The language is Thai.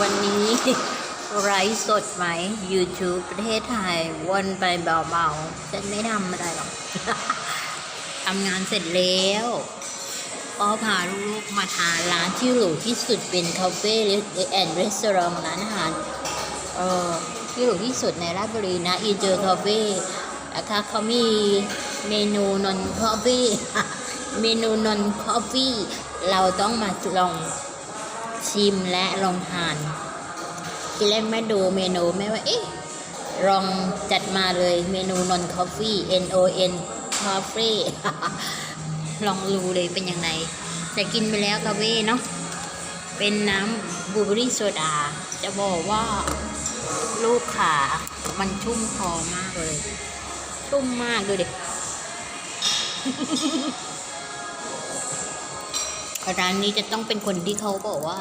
วันนี้ไลฟ์สดไหม YouTube ประเทศไทยวนไปเบาๆฉันไม่ทำอะไรหรอกทำงานเสร็จแล้วก็พาลูกๆมาทานร้านที่หรูที่สุดเป็นคาเฟ่แอนด์รีสอร์ทร้านอาหารเออที่หรูที่สุดในราชบุรีนะอีเจอคาเฟ่นะคะเขามีเมนูนอนคอฟฟี่เมนูนอนคอฟฟี่เราต้องมาลอง ชิมและลองทานทีแรกแม่ดูเมนูแม่ว่า เอ๊ะลองจัดมาเลยเมนูนอนคอฟฟี่ N O N คอฟฟี่ลองดูเลยเป็นยังไงแต่กินไปแล้วกาเว่เนาะเป็นน้ำบลูเบอรี่โซดา จะบอกว่าลูกขามันชุ่มคอมากเลย ชุ่มมากดูดิ ร้านนี้จะต้องเป็นคนที่เขาบอกว่า